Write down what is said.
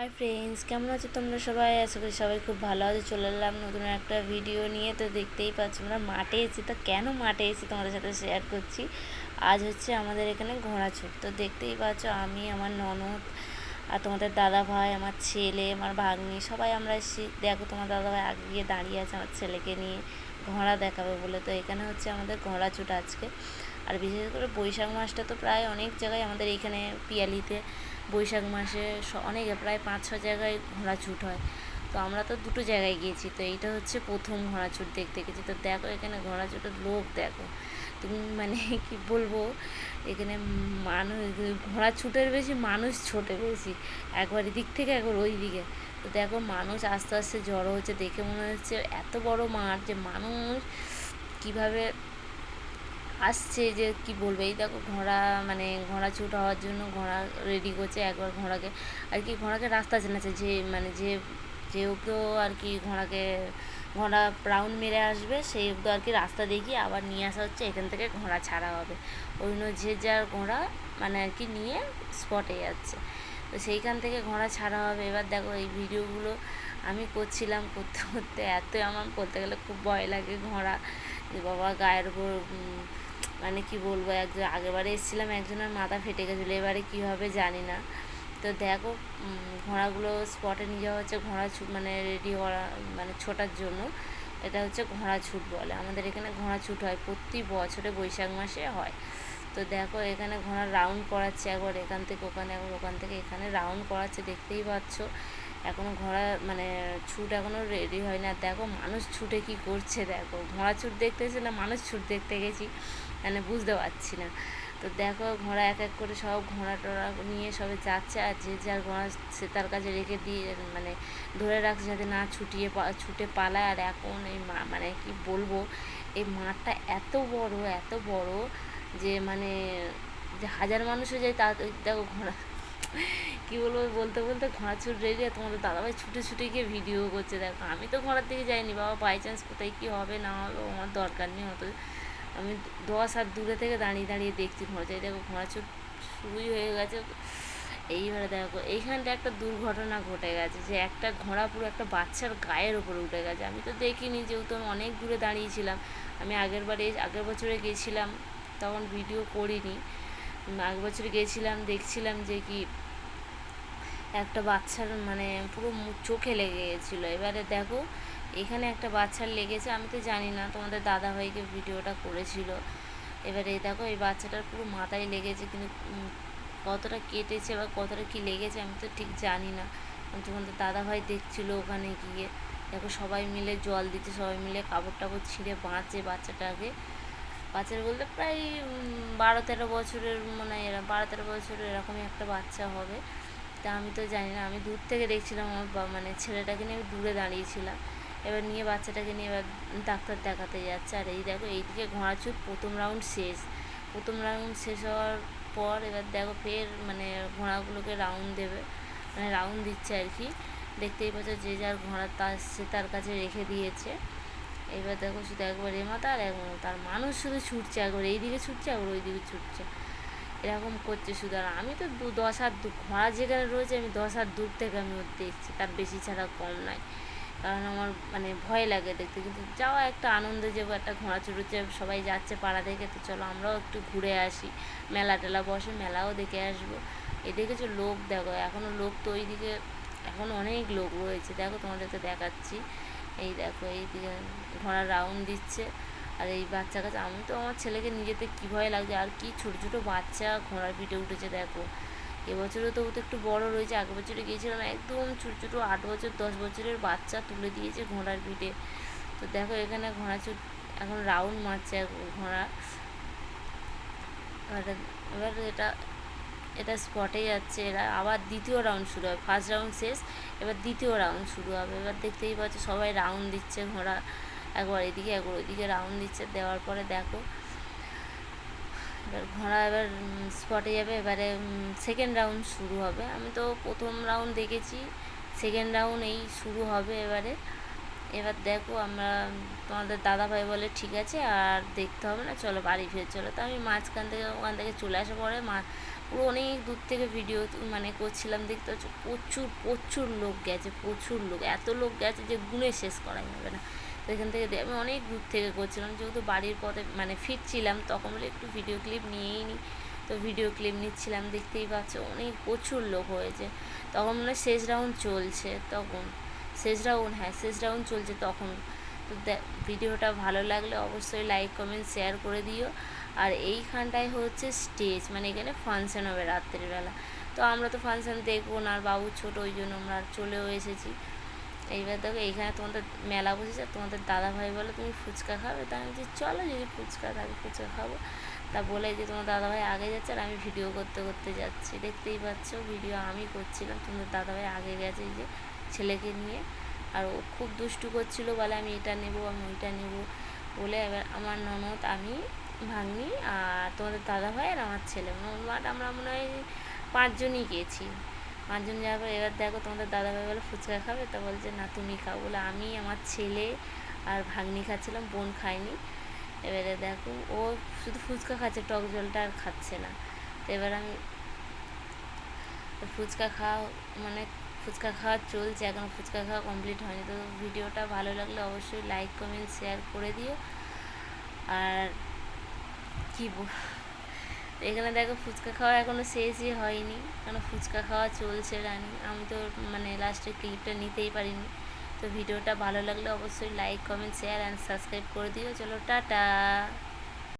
Hi friends কেমন আছো তোমরা? সবাই আশা করি সবাই খুব ভালো আছে। চলে এলাম নতুন একটা ভিডিও নিয়ে। তো দেখতেই পাচ্ছ আমরা মাঠে এসেছি। তো কেন মাঠে এসেছি তোমাদের সাথে শেয়ার করছি। আজ হচ্ছে আমাদের এখানে ঘোড়া ছুট। তো দেখতেই পাচ্ছ আমি, আমার ননদ আর তোমাদের দাদা ভাই আমার ছেলে, আমার ভাগ্নি, সবাই আমরা এসেছি। দেখো তোমার দাদা ভাই আগে গিয়ে দাঁড়িয়ে আছে আমার ছেলেকে নিয়ে। ঘোড়া দেখাবে বলে। তো এখানে হচ্ছে আমাদের ঘোড়া ছুট আজকে। আর বিশেষ করে বৈশাখ মাসটা তো প্রায় অনেক জায়গায় আমাদের এইখানে পিয়ালিতে বৈশাখ মাসে অনেকে প্রায় পাঁচ ছ জায়গায় ঘোড়া ছুট হয়। তো আমরা তো দুটো জায়গায় গিয়েছি, তো এইটা হচ্ছে প্রথম ঘোড়া ছুট দেখতে গেছি। তো দেখো এখানে ঘোড়া ছুটের লোক দেখো। তুমি মানে কি বলব, এখানে মানুষ ঘোড়া ছুটের বেশি মানুষ ছোটে বেশি। একবার এদিক থেকে, একবার ওই দিকে। তো দেখো মানুষ আস্তে আস্তে জড়ো হচ্ছে, দেখে মনে হচ্ছে এত বড় মাঠ যে মানুষ কীভাবে আসছে যে কি বলব? এই দেখো ঘোড়া মানে ঘোড়া ছুট হওয়ার জন্য ঘোড়া রেডি করছে, একবার ঘোড়াকে, আর কি ঘোড়াকে রাস্তা চেনাচ্ছে যে মানে যে যে অব্দ আর কি ঘোড়াকে, ঘোড়া রাউন্ড মেরে আসবে, সেই অব্দ আর কি রাস্তা দেখিয়ে আবার নিয়ে আসা হচ্ছে, এখান থেকে ঘোড়া ছাড়া হবে। জন্য যে যার ঘোড়া মানে আর কি নিয়ে স্পটে যাচ্ছে। তো সেইখান থেকে ঘোড়া ছাড়া হবে। এবার দেখো এই ভিডিওগুলো আমি করছিলাম, করতে করতে এত আমার বলতে গেলে খুব ভয় লাগে ঘোড়া। যে বাবা গায়ের উপর মানে কি বলব, একজন আগেবারে এসেছিলাম, একজনের মাথা ফেটে গেছিল, এবারে কী হবে জানি না। তো দেখো ঘোড়াগুলো স্পটে নিয়ে যাওয়া হচ্ছে, ঘোড়া ছুট মানে রেডি করা মানে ছোটার জন্য। এটা হচ্ছে ঘোড়া ছুট বলে। আমাদের এখানে ঘোড়া ছুট হয়, প্রতি বছরে বৈশাখ মাসে হয়। তো দেখো, এখানে ঘোড়া রাউন্ড করাচ্ছে একবার এখান থেকে ওখানে, একবার ওখান থেকে এখানে রাউন্ড করাচ্ছে, দেখতেই পাচ্ছ। এখনও ঘোড়া মানে ছুট এখনও রেডি হয় না দেখো মানুষ ছুটে কি করছে, দেখো। ঘোড়া ছুট দেখতে না, মানুষ ছুট দেখতে গেছি মানে বুঝতে পারছি না। তো দেখো ঘোড়া এক এক করে সব ঘোড়া টোড়া নিয়ে সবে যাচ্ছে, আর যে যার ঘোড়া সে তার কাছে রেখে দিয়ে মানে ধরে রাখছে যাতে না ছুটিয়ে ছুটে পালায়। আর এখন এই মানে কি বলব, এই মাঠটা এত বড় এত বড় যে মানে যে হাজার মানুষও যায় তা, দেখো ঘোড়া কি বলব বলতে বলতে ঘোড়া ছুট আর তোমাদের দাদাভাই ছুটে ছুটে গিয়ে ভিডিও করছে। দেখো, আমি তো ঘোড়ার দিকে যাইনি, বাবা বাই চান্স কোথায় কী হবে না হবে আমার দরকার নেই অত। আমি দশ হাত দূরে থেকে দাঁড়িয়ে দাঁড়িয়ে দেখছি ঘোড়া চাই দেখো ঘোড়া ছুট শুরুই হয়ে গেছে। এইবারে দেখো, এইখানটা একটা দুর্ঘটনা ঘটে গেছে যে একটা ঘোড়া পুরো একটা বাচ্চার গায়ের ওপরে উঠে গেছে। আমি তো দেখিনি, যেহেতু আমি অনেক দূরে দাঁড়িয়েছিলাম। আমি আগের বারে, আগের বছরে গেছিলাম, তখন ভিডিও করিনি। উম, বছর গেছিলাম দেখছিলাম যে কি একটা বাচ্চার মানে পুরো চোখে লেগে গেছিল। এবারে দেখো এখানে একটা বাচ্চার লেগেছে আমি তো জানি না তোমাদের দাদাভাইকে ভিডিওটা করেছিল। এবারে দেখো এই বাচ্চাটার পুরো মাথায় লেগেছে কিন্তু কতটা কেটেছে বা কতটা কি লেগেছে আমি তো ঠিক জানি না। তোমাদের দাদাভাই দেখছিলো ওখানে গিয়ে। দেখো সবাই মিলে জল দিচ্ছে সবাই মিলে কাপড় টাপড় ছিঁড়ে বাঁচছে বাচ্চাটাকে। বাচ্চার বলতে প্রায় বারো তেরো বছরের মানে এরা বারো তেরো বছরের এরকমই একটা বাচ্চা হবে। তা আমি তো জানি না, আমি দূর থেকে দেখছিলাম আমার মানে ছেলেটাকে নিয়ে আমি দূরে দাঁড়িয়েছিলাম। এবার নিয়ে বাচ্চাটাকে নিয়ে এবার ডাক্তার দেখাতে যাচ্ছে। আর এই দেখো, এইদিকে ঘোড়াছুট প্রথম রাউন্ড শেষ। প্রথম রাউন্ড শেষ হওয়ার পর এবার দেখো ফের মানে ঘোড়াগুলোকে রাউন্ড দেবে মানে রাউন্ড দিচ্ছে আর কি। দেখতেই পাচ্ছ যে যার ঘোড়া তার সে তার কাছে রেখে দিয়েছে। এবার দেখো শুধু একবার এ মাথা আর এক মাথা। তার মানুষ শুধু ছুটছে একবার, এইদিকে ছুটছে, একবার ওই দিকে ছুটছে। এরকম করছে শুধু। আর আমি তো দু, দশ হাত দূর, ঘোড়া যেখানে রয়েছে, আমি দশ হাত দূর থেকে আমি ওর দেখছি। তার বেশি ছাড়া কম নয়। কারণ আমার মানে ভয় লাগে দেখতে। কিন্তু যাওয়া একটা আনন্দে যাব, একটা ঘোড়া চড়ুচ্ছে সবাই যাচ্ছে পাড়া দেখে। তো চলো, আমরাও একটু ঘুরে আসি। মেলা টেলা বসে, মেলাও দেখে আসব। এই দেখেছ লোক, দেখো এখনও লোক তো ওইদিকে, এখন অনেক লোক রয়েছে। দেখো তোমাদেরকে দেখাচ্ছি। এই দেখো এইদিকে ঘোড়া রাউন্ড দিচ্ছে। আর এই বাচ্চা কাছে আমি তো আমার ছেলেকে নিজেতে কী ভয় লাগছে? আর কি ছোটো ছোটো বাচ্চা ঘোড়ার পিঠে উঠেছে, দেখো। এবছরও তো ও তো একটু বড় রয়েছে, আগের বছরে গিয়েছিলাম একদম ছোটো ছোটো আট বছর, দশ বছরের বাচ্চা তুলে দিয়েছে ঘোড়ার পিঠে। তো দেখো এখানে ঘোড়া ছুট, এখন রাউন্ড মারছে ঘোড়া। এবার এবার এটা এটা স্পটে যাচ্ছে, এরা আবার দ্বিতীয় রাউন্ড শুরু হবে। ফার্স্ট রাউন্ড শেষ, এবার দ্বিতীয় রাউন্ড শুরু হবে। এবার দেখতেই পাচ্ছ সবাই রাউন্ড দিচ্ছে ঘোড়া একবার এদিকে, একবার ওইদিকে রাউন্ড দিচ্ছে। দেওয়ার পরে দেখো, এবার ঘোড়া এবার স্পটে যাবে। এবারে সেকেন্ড রাউন্ড শুরু হবে। আমি তো প্রথম রাউন্ড দেখেছি সেকেন্ড রাউন্ড এই শুরু হবে এবারে। এবার দেখো আমরা, তোমাদের দাদাভাই বলে, ঠিক আছে, আর দেখতে হবে না, চলো বাড়ি ফিরে চলো। তো আমি মাঝখান থেকে, ওখান থেকে চলে আসার পরে পুরো অনেক দূর থেকে ভিডিও মানে করছিলাম, দেখতে পাচ্ছ প্রচুর প্রচুর লোক গেছে, প্রচুর লোক, এত লোক গেছে যে গুণে শেষ করা যাবে না। তো এখান থেকে আমি অনেক দূর থেকে করছিলাম, যেহেতু বাড়ির পথে মানে ফিরছিলাম, তখন বলে একটু ভিডিও ক্লিপ নিয়েই নিই তো ভিডিও ক্লিপ নিচ্ছিলাম, দেখতেই পাচ্ছ অনেক প্রচুর লোক হয়েছে। তখন মনে শেষ রাউন্ড চলছে, তখন। শেষ রাউন্ড হ্যাঁ শেষ রাউন্ড চলছে তখন। তো ভিডিওটা ভালো লাগলে অবশ্যই লাইক কমেন্ট শেয়ার করে দিও। আর এইখানটায় হচ্ছে স্টেজ মানে এখানে ফাংশান হবে রাত্রিবেলা তো আমরা তো ফাংশান দেখব না, আর বাবু ছোট, ওই জন্য আমরা চলেও এসেছি। এইবার দেখো, এইখানে তোমাদের মেলা বসেছে তোমাদের দাদা ভাই বলে, তুমি ফুচকা খাবে? তা আমি বলছি, চলো যদি ফুচকা থাকে, ফুচকা খাব। তা বলে যে, তোমার দাদা ভাই আগে যাচ্ছে, আর আমি ভিডিও করতে করতে যাচ্ছি। দেখতেই পাচ্ছ ভিডিও আমি করছিলাম, তোমাদের দাদা ভাই আগে গেছে যে ছেলেকে নিয়ে। আর ও খুব দুষ্টু করছিল বলে, আমি এটা নেব, আমি ওইটা নেব। বলে এবার আমার ননদ, আমি ভাগ্নি আর তোমাদের দাদা ভাই আর আমার ছেলে। মোট আমরা মনে হয় পাঁচজনই গেছি। পাঁচজন যাওয়ার পর এবার দেখো তোমাদের দাদা ভাই বলে ফুচকা খাবে তা বলছে, না, তুমি খাও। বলে, আমি, আমার ছেলে আর ভাগ্নি খাচ্ছিলাম, বোন খায়নি। এবারে দেখো, ও শুধু ফুচকা খাচ্ছে, টক জলটা আর খাচ্ছে না। তো এবার আমি ফুচকা খাওয়া মানে ফুচকা খাওয়া চলছে এখনও ফুচকা খাওয়া কমপ্লিট হয়নি। তো ভিডিওটা ভালো লাগলে অবশ্যই লাইক কমেন্ট শেয়ার করে দিও। আর কী এখানে দেখো ফুচকা খাওয়া এখনও শেষই হয়নি। কেন ফুচকা খাওয়া চলছে রানি আমি তো মানে লাস্টের ক্লিপটা নিতেই পারিনি। তো ভিডিওটা ভালো লাগলে অবশ্যই like comment share and subscribe করে দিও। চলো, টাটা।